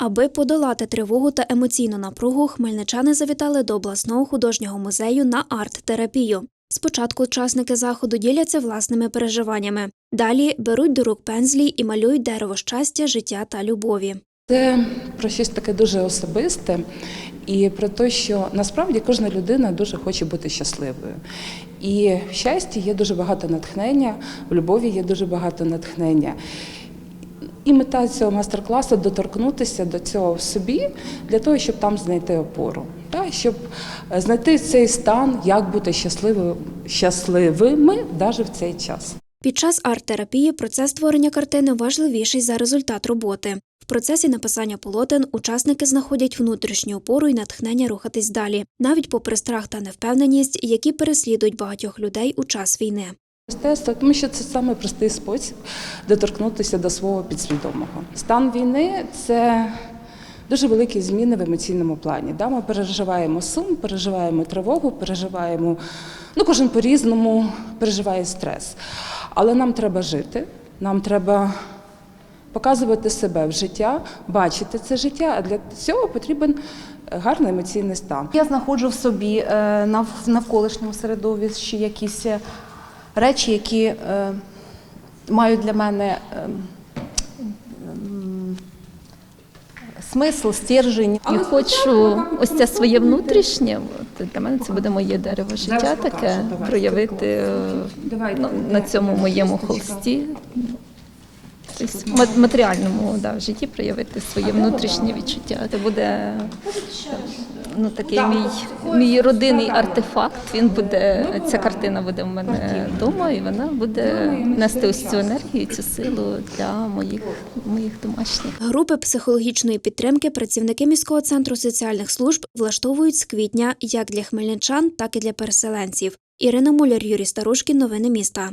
Аби подолати тривогу та емоційну напругу, хмельничани завітали до обласного художнього музею на арт-терапію. Спочатку учасники заходу діляться власними переживаннями. Далі беруть до рук пензлі і малюють дерево щастя, життя та любові. Це про щось таке дуже особисте і про те, що насправді кожна людина дуже хоче бути щасливою. І в щасті є дуже багато натхнення, в любові є дуже багато натхнення. І мета цього майстер-класу доторкнутися до цього в собі для того, щоб там знайти опору, так, щоб е, знайти цей стан, як бути щасливою, щасливими навіть в цей час. Під час арт-терапії процес створення картини важливіший за результат роботи. В процесі написання полотен учасники знаходять внутрішню опору і натхнення рухатись далі, навіть попри страх та невпевненість, які переслідують багатьох людей у час війни. Мистецтво, тому що це саме простий спосіб доторкнутися до свого підсвідомого. Стан війни це дуже великі зміни в емоційному плані. Да? Ми переживаємо сум, переживаємо тривогу, переживаємо, ну кожен по-різному переживає стрес. Але нам треба жити, нам треба показувати себе в життя, бачити це життя, а для цього потрібен гарний емоційний стан. Я знаходжу в собі е, нав- навколишньому середовищі якісь е, речі, які е, мають для мене е, смисл, стержень. І хочу ось це своє внутрішнє. от Для мене це буде моє дерево життя таке проявити е, ну, на цьому моєму холсті. В матеріальному да, в житті проявити своє внутрішнє відчуття. Це буде ну, такий мій, мій родинний артефакт. Він буде, ця картина буде в мене вдома, і вона буде нести ось цю енергію, цю силу для моїх, моїх домашніх. Групи психологічної підтримки працівники міського центру соціальних служб влаштовують з квітня як для хмельничан, так і для переселенців. Ірина Муляр, Юрій Старушкін. Новини міста.